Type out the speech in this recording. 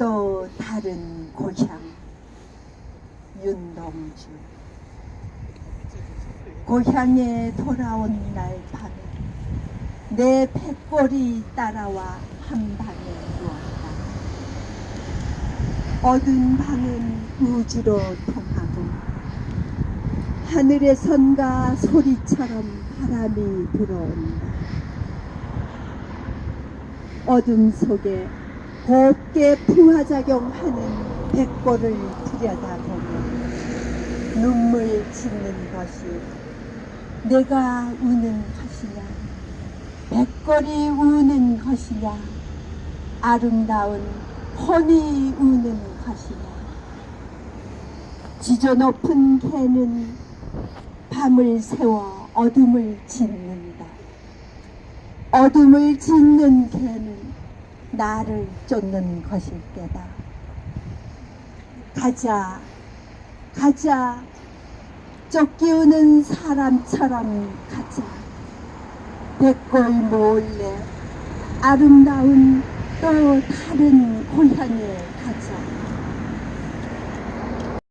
또 다른 고향 윤동주. 고향에 돌아온 날 밤에 내 백골이 따라와 한 방에 누웠다. 어두운 방은 우주로 통하고 하늘에선가 소리처럼 바람이 들어온다. 어둠 속에 곱게 풍화작용하는 백골을 들여다보면 눈물 짓는 것이 내가 우는 것이냐? 백골이 우는 것이냐? 아름다운 혼이 우는 것이냐? 지저 높은 개는 밤을 새워 어둠을 짓는다. 어둠을 짓는 개는 나를 쫓는 것일 때다. 가자, 가자, 쫓기우는 사람처럼 가자. 백골 몰래 아름다운 또 다른 고향에.